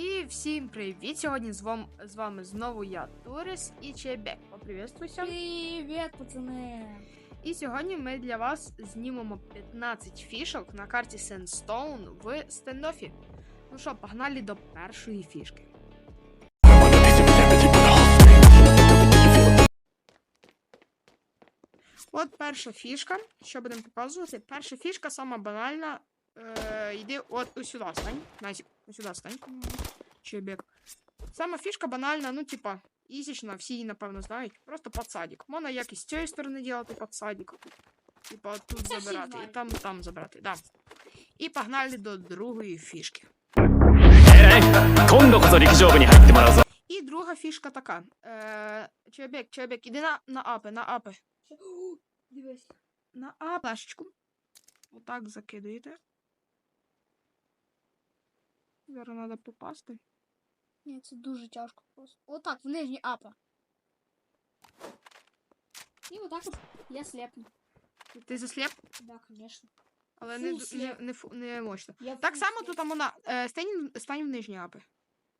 І всім привіт! Сьогодні з вами, з вами знову я, Турис і Чебек. Поприветствуйся. Привет, пацаны! І сьогодні ми для вас знімемо 15 фішок на карті Sandstone в стендофі. Ну що, погнали до першої фішки. От перша фішка. Що будемо показувати? Перша фішка сама банальна. Э, е, Йди от сюди стань. Назік, сюди стань. Чебек. Сама фішка банальна, ну, типа, ізічна, всі її, напевно, знають. Просто подсадик. Можна як і з цієї сторони ділати подсадик. Типа тут Це забирати. І там, там забирати. Да. І погнали до другої фішки. І друга фішка така. Е, э, Чебек, чебек, іди на, на апи, на апи. Дивись. На апи. Плашечку. Отак закидуєте. Зараз треба попасти. Ні, це дуже тяжко просто. Отак, в нижній апа. І отак от я слепну. Ти засліп, Да, конечно. але Фу, не, не, не, фу- не мощно. Я Так фул само тут там вона. Е, стань, стань в нижні апи.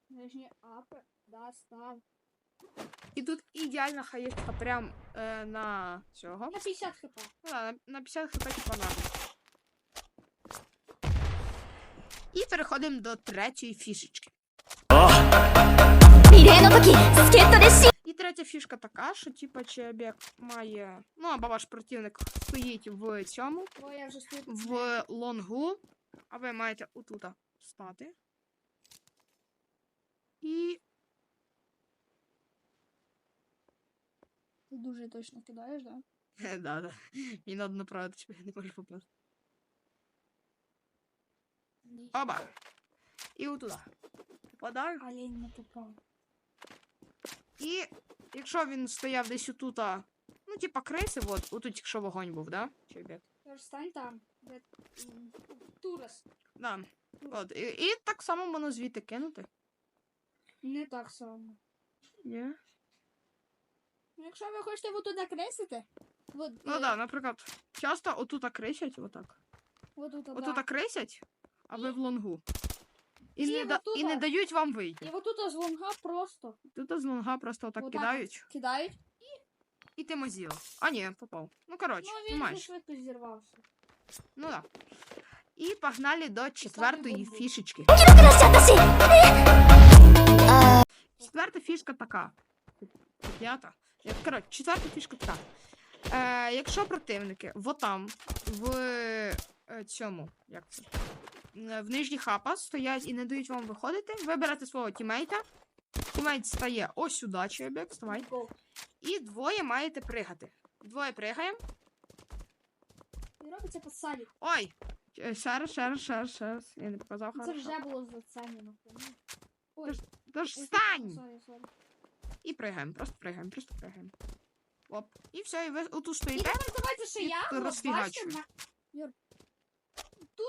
Нижні апи, да, став. І тут ідеальна хаєчка прям е, на цього. На 50 хп. Ну, да, на, на 50 хп типа надо. І переходимо до третьої фішечки. І третя фішка така, що типа чебік має. Ну, або ваш противник стоїть в цьому, в лонгу, а ви маєте отут стати. І. Ти дуже точно кидаєш, так? Да? Да, да. Мені треба направити, щоб я не можу попасти. Оба. І отуда. Попадаю. Олень не попав. І якщо він стояв десь отута, ну, типа криси, от, отут, якщо вогонь був, да? Чебек. Тож стань там. Де... м, Турес. Да. От. І, і так само можна звідти кинути. Не так само. Ні. Ну, Якщо ви хочете вот туди кресити, вот, Ну е, да, наприклад, часто отута крисять, отак. вот тут, Отута да. крисять, а ви в лонгу. І, ну І не, да... отут- І не дають вам вийти. І отут з лонга просто Тут з лонга просто отак Отак. кидають. кидають. І ти мозіла. А ні, попав. Ну коротше, Ну він же маєш. швидко зірвався. Ну да. І погнали до четвертої фішечки. Четверта фішка така. П'ята. Е, коротше, четверта фішка така. Е, якщо противники, во там, в е, цьому, як це? Е, В нижніх хапа стоять і не дають вам виходити, ви берете свого тімейта. Тімейт стає ось сюди, чебек, вставай. І двоє маєте пригати. Двоє пригаємо. І робиться посадик. Ой! Ще раз, ще раз, ще раз, ще раз. Я не показав Це хорошо. вже було зацінено. Ой, Тож ой, встань! сорі, сорі. І пригаємо, просто пригаємо, просто пригаємо. Оп. І все, і ви отут І стоїте. тепер давайте ще І я. на- Юр.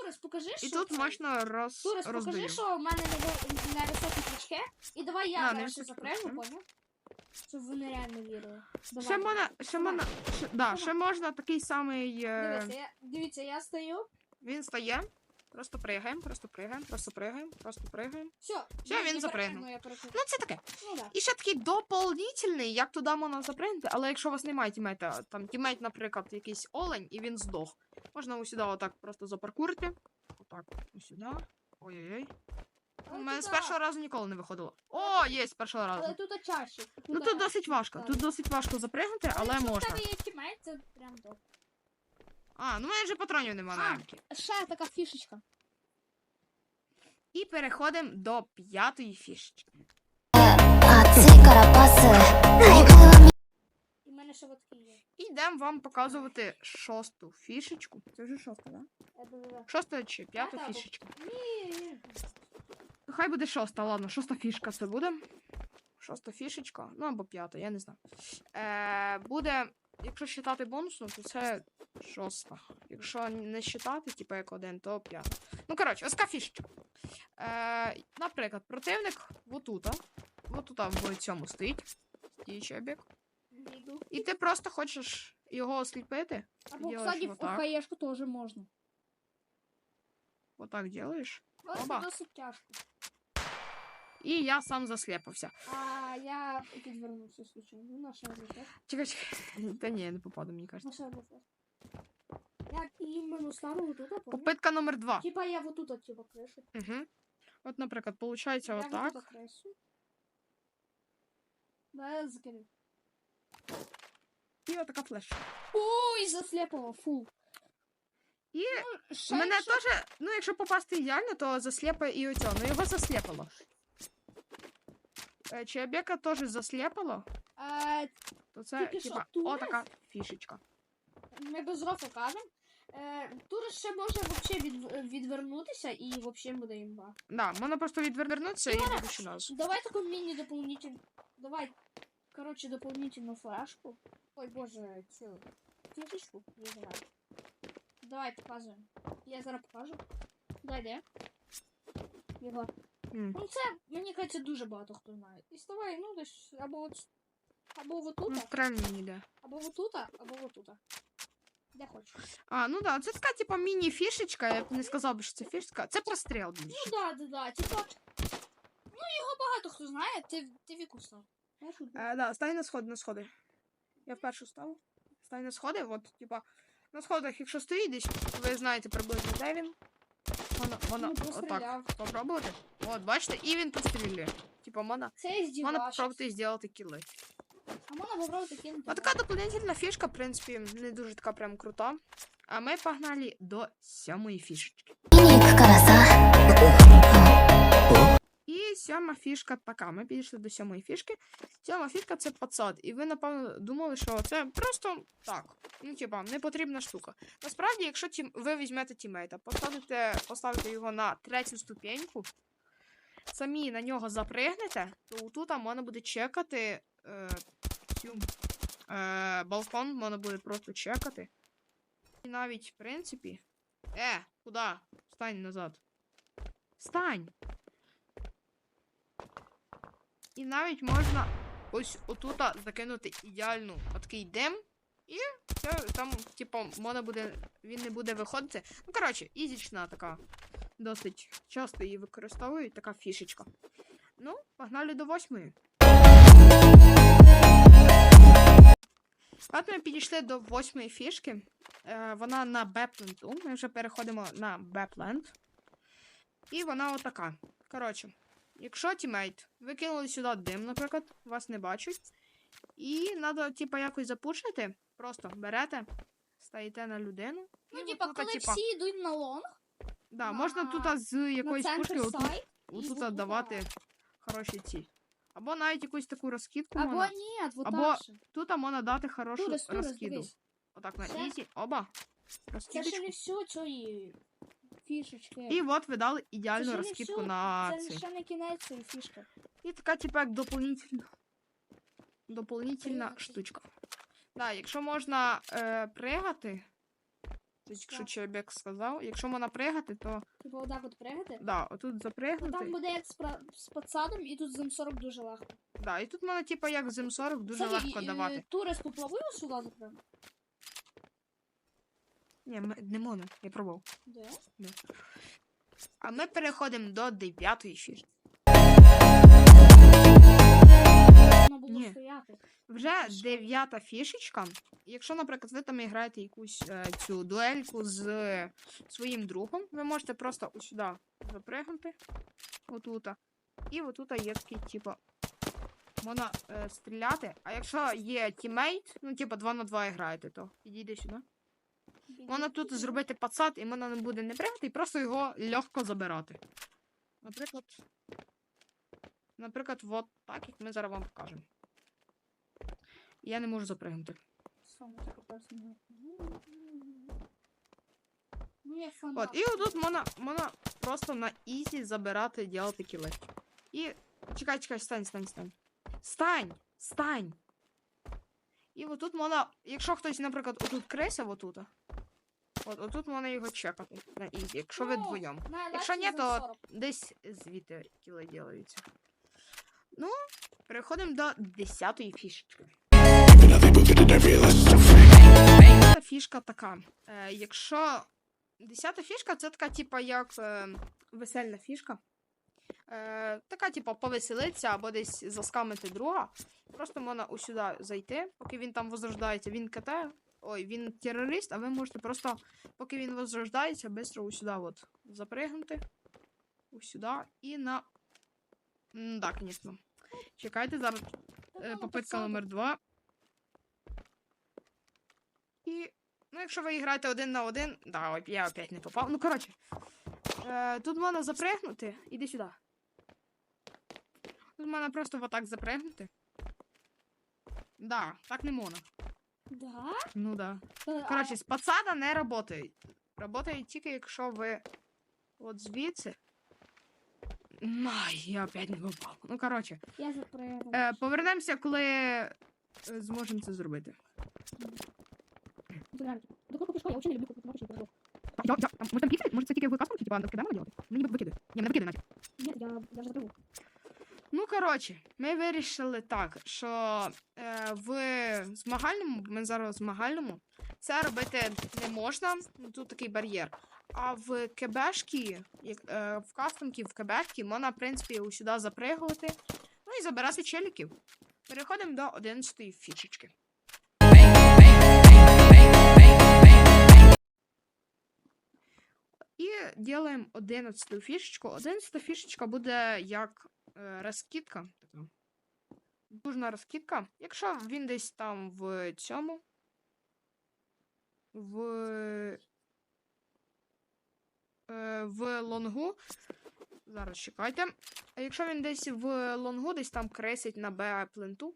Турес, покажи, що. І тут це. можна роз... Турес, покажи, роздаю. що в мене не високі плечки. І давай я не перше високі запрягну, плечки. поняв? Щоб вони реально вірили. Давай. Ще можна, ще можна, ще, да, ще можна такий самий, е, Дивіться, я, дивіться, я стою. він стає, просто пригаємо, просто пригаємо, просто пригаємо, просто пригаємо. Все, Все, я- він я запригнув. перепригну, я перепригну. Ну, це таке. Ну да. І ще такий дополнительний, як туди можна запригнути, але якщо у вас немає тімейта, там тімейт, наприклад, якийсь олень, і він здох, можна ось сюди отак просто запаркурити. Отак, ось сюди. Ой-ой-ой. У Але мене з першого разу ніколи не виходило. О, є з першого разу. Але тут чаще. Ну тут досить важко. так. Тут досить важко запригнути, але якщо можна. є тімейт, це прям добре. А, ну в мене вже патронів немає на рамки. Ще така фішечка. І переходимо до п'ятої фішечки. 暑い мене ще от є. І йдемо вам показувати шосту фішечку. Це вже шоста, так? Да? Шоста чи п'ята П'ята фішечка. Ні, ні. Хай буде шоста, ладно, шоста фішка це буде. Шоста фішечка, ну або п'ята, я не знаю. Е, буде, якщо считати бонусну, то це шоста. Якщо не считати, типу як один, то п'ята. Ну, коротше, ось така фішечка. Е, наприклад, противник отута. Отута в цьому стоїть. Стоїть чебік. І ти просто хочеш його осліпити. Або, кстати, в хаєшку теж можна. Отак делаєш. Оба. досить тяжко. І я сам засліпався. А я підвернувся случайно. Ну, на ще один. Чекай, чекай. Та ні, я не попаду, мені кажеться. На ще один. Я іменно ставив вот тут, помню? Попитка номер два. Типа я вот тут, от, типа, крешу. Угу. От, наприклад, виходить Я отак. вот тут крешу. Да, я закинув. І отака флешка. Ой, заслепало, фу. І Ну, ще мене якщо- теж, ну якщо попасти ідеально, то засліпає і оцього. Ну його засліпало. Е, Чебека теж засліпало, Е, то це, типа, тут? отака фішечка. Ми без рофу кажемо. Е, тут ще може вообще від, відвернутися і вообще буде імба. Да, можна просто відвернутися і буде ще нас. Давай таку міні дополнитель. Давай, короче, дополнительную флешку. Ой, боже, цю вибирай. Давай показуємо. Я зараз покажу. Дай де. Його. М. Ну це, мені кажеться, дуже багато хто знає. І ставай, ну десь або от або вот тут, Ну, не йде. або вот тут, або вот тут. Де хочеш. А, ну да, це така, типа, міні-фішечка, я б не сказав би, що це фішечка. Це простріл більше. Ну да, да, да. Типа. Ну його багато хто знає, ти, ти віку став. От- Е, да, стань на сходи, на сходи. Я вперше став. Стань на сходи, от, типа, на сходах, якщо стоїть десь, ви знаєте приблизно, де він. Воно, воно, Ну, отак, попробувати. От, бачите, і він пострілює. Типа, можна, Це можна попробувати зробити кіли. А можна попробувати кинути. Така дополнительна фішка, в принципі, не дуже така прям крута. А ми погнали до сьомої фішечки. І сьома фішка така. Ми підійшли до сьомої фішки. Сьома фішка це пацат. І ви, напевно, думали, що це просто так. Ну, типа, не потрібна штука. Насправді, якщо тім... ви візьмете тімейта, поставите поставите його на третю ступеньку, самі на нього запригнете, то тут можна буде чекати. Е... Е... Балкон можна буде просто чекати. І навіть, в принципі. Е, куди? Встань назад. Встань! І навіть можна ось отута закинути ідеальну такий дим. І це там, типу, можна буде. Він не буде виходити. Ну, коротше, ізічна така. Досить часто її використовують, така фішечка. Ну, погнали до восьмої. От ми підійшли до восьмої фішки. Е, вона на Бепленду. Ми вже переходимо на Бепленд. І вона отака. Коротше, якщо тімейт викинули сюди дим, наприклад, вас не бачать. І треба, типа, якось запушити. Просто берете, стаєте на людину. Ну, і типа, коли типа, всі йдуть на лонг, да, на- можна тут з якоїсь пушки отут, отут давати хороші ці. Або навіть якусь таку розкидку. або можна. ні, вот Або же. Тут можна дати хорошу Турис, турис, розкиду. дивись. Отак на Це- ізі. Оба. Це ще не все цієї фішечки. І от ви дали ідеальну розкидку на Це цей. ще не кінець цієї фішки. І така, типу, як дополнительна. Дополнительна штучка. Да, якщо можна е, пригати. Якщо чоловік сказав, якщо можна пригати, то Типа отак от пригати. да, отут Ну, запригнути. там буде як з, з пацаном, і тут з М40 дуже легко. Да, і тут можна, типу, як з М40 дуже легко і- давати. і Турис поплавив сюди запрям? Ні, ми- не можна, я пробував. Де? А ми переходимо до дев'ятої фішки. Воно було Ні. стояти. Вже дев'ята фішечка. Якщо, наприклад, ви там граєте якусь е, цю дуельку з е, своїм другом, ви можете просто ось сюди запригнути. Отута. І отута є такий, типу, можна е, стріляти. А якщо є тімейт, ну, типу, 2 на 2 граєте, то підійди сюди. Можна тут зробити пацат, і можна не буде не пригати, і просто його легко забирати. Наприклад. Наприклад, от так, як ми зараз вам покажемо. Я не можу запригнути. Ну. От, і отут можна, можна просто на ізі забирати, ділати кіли. І. Чекай, чекай, стань, стань, стань. Стань! Стань! І отут можна. Якщо хтось, наприклад, отут криса, отут. От, отут можна його чекати на ізі, якщо ви Ну, вдвоєм. Якщо ні, то десь звідти кіли ділаються. Ну, переходимо до 10-ї фішечки. Десята фішка така. Е, якщо. Десята фішка це така, типа, як е, весельна фішка. Е, така, типу, повеселитися або десь заскамити друга. Просто можна усюди зайти, поки він там возрождається, він КТ. Ой, він терорист, а ви можете просто, поки він возрождається, швидко усюди от запригнути. Усюди і на. М, Да, звісно. Чекайте, зараз е, попитка номер два. І. Ну, якщо ви граєте один на один. Да, я опять не попав. Ну, коротше. Е, тут можна запригнути. Іди сюди. Тут можна просто отак запригнути. Да, так не можна. Да? Ну да. Та- Коротше, з пацана не работають. Работають тільки, якщо ви от звідси. Ай, я опять не попав. Ну, коротше. а, Я запрягу. Е, повернемося, коли е, зможемо це зробити. До кого пішла? Я взагалі не люблю купити напишіть передок. Я, я, може там піксель? Може це тільки в кастомці, типа вкидаємо робити? Мені викиди. Ні, не викиди наче. Ні, я, я вже запрягу. Ну, коротше, ми вирішили так, що е, в змагальному, ми зараз в змагальному, це робити не можна, тут такий бар'єр. А в як, е, в кастомки, в КБшки можна, в принципі, усюди запригувати, ну і забирати челіків. Переходимо до 11 фішечки. І робимо 11 фішечку. 11 фішечка буде як розкидка. Така. Дужна розкидка. Якщо він десь там в цьому. В. Е, в лонгу. Зараз чекайте. А якщо він десь в лонгу, десь там кресить на Б пленту.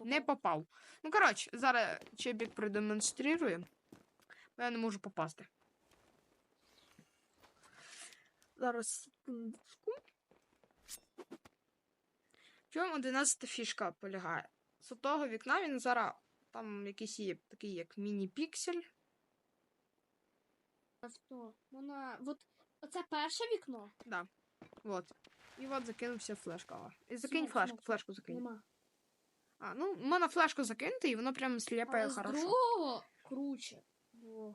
Не попав. Ну, коротше, зараз Чебік продемонструє. бо Я не можу попасти. Зараз секундочку. В чому 11 фішка полягає? З того вікна він зараз там якийсь є такий як міні-піксель. Авто. Вона. Вот оце перше вікно. Да. Вот. І от закинувся флешка. І закинь флешку, флешку закинь. Нема. А, ну, можна флешку закинути, і воно прям сліпає Але з хорошо. другого круче. Бо,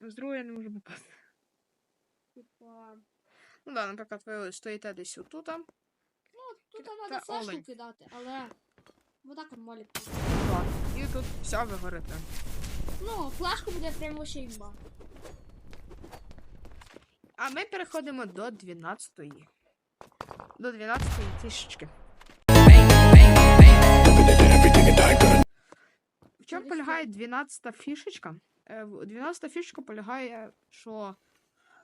З другого я не можу попасти. типа. Ну да, наприклад, ви стоїте десь отут. Ну, тут Та треба флешку олень. кидати, але. Вода конмолі. І тут все ви горите. Ну, флешку буде прям вообще імба. А ми переходимо до 12-ї. До 12-ї фішечки. Чому полягає 12-та фішечка? Е, 12-та фішечка полягає, що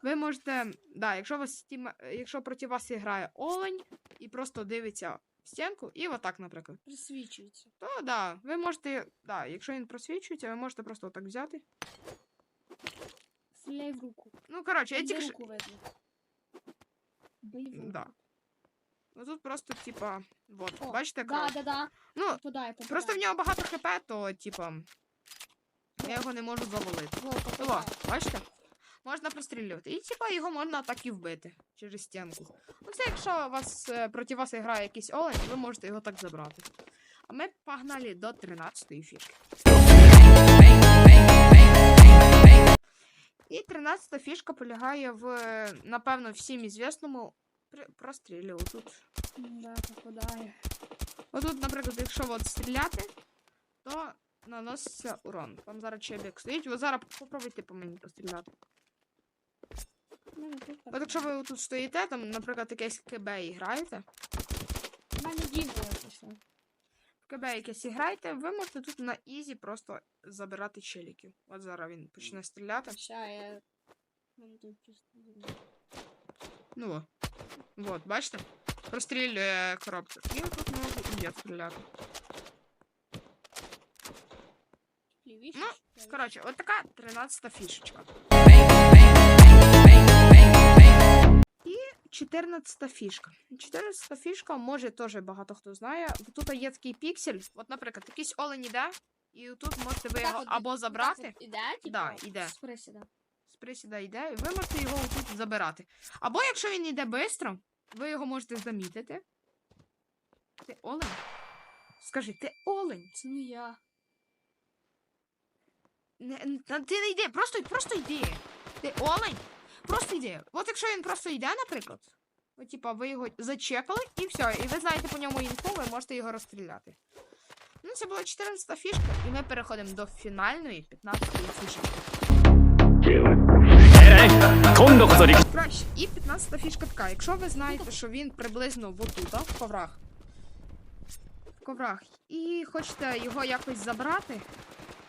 ви можете. Да, якщо вас тім, е, якщо проти вас грає олень і просто дивиться в стінку, і отак, наприклад. Присвічується. То да, ви можете. Да, якщо він просвічується, ви можете просто отак взяти. Стріляй в руку. Ну, коротше, я тільки. Да. Ну тут просто, типа, вот, О, бачите, Да, кров. да, да. Ну, Попадає, попадає. просто в нього багато хп, то, типа, я його не можу завалити. Во, О, бачите? Можна прострілювати. І, типа, його можна так і вбити через стінку. Ну, це якщо вас, е, проти вас грає якийсь олень, ви можете його так забрати. А ми погнали до 13-ї фішки. І 13-та фішка полягає в, напевно, всім ізвісному при- прострілю. Тут Да, попадає. Отут, наприклад, якщо от стріляти, то наноситься урон. Там зараз чебік стоїть. Ви зараз попробуйте по мені постріляти. От якщо ви тут стоїте, там, наприклад, якесь КБ і граєте. У мене пішла. В КБ якесь і граєте, ви можете тут на ізі просто забирати челіків. От зараз він почне стріляти. Ща, я... Ну о. Вот, бачите? Прострілює коробку. І тут можу і я стріляти. Ну? Коротше, от така 13 фішечка. І 14 фішка. 14 фішка, може теж багато хто знає. Тут є такий піксель. От, наприклад, якийсь олень іде, і тут можете ви його або забрати. Іде, типа? Да, іде. Присіда. Йде, і ви можете його тут забирати. Або якщо він йде швидко, ви його можете замітити. Ти олень? Скажи, ти олень? Це не я. Не, не- ти не йди, просто, просто йди. Ти олень, просто йди. От якщо він просто йде, наприклад, от, типа, ви його зачекали і все, і ви знаєте по ньому інфу, ви можете його розстріляти. Ну, це була 14 фішка, і ми переходимо до фінальної 15 фішки. えらい今度こそ力 Краще. І 15 фішка така. Якщо ви знаєте, що він приблизно отут, в коврах. В коврах. І хочете його якось забрати,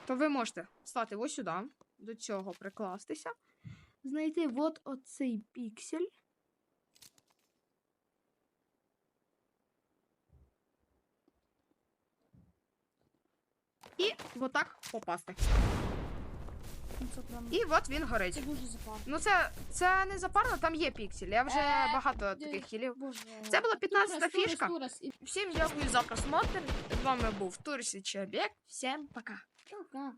то ви можете стати ось сюди, до цього прикластися. Знайти от оцей піксель. І отак попасти. І от він горить. Це дуже запарно. Ну, це, це не запарно, там є піксель. Я вже Е, багато де... таких хілів. Боже. Це була 15 Турес, Турес, фішка. Турас, турас. Всім дякую за просмотр. З вами був Турсі Чебек. Всім пока. Пока.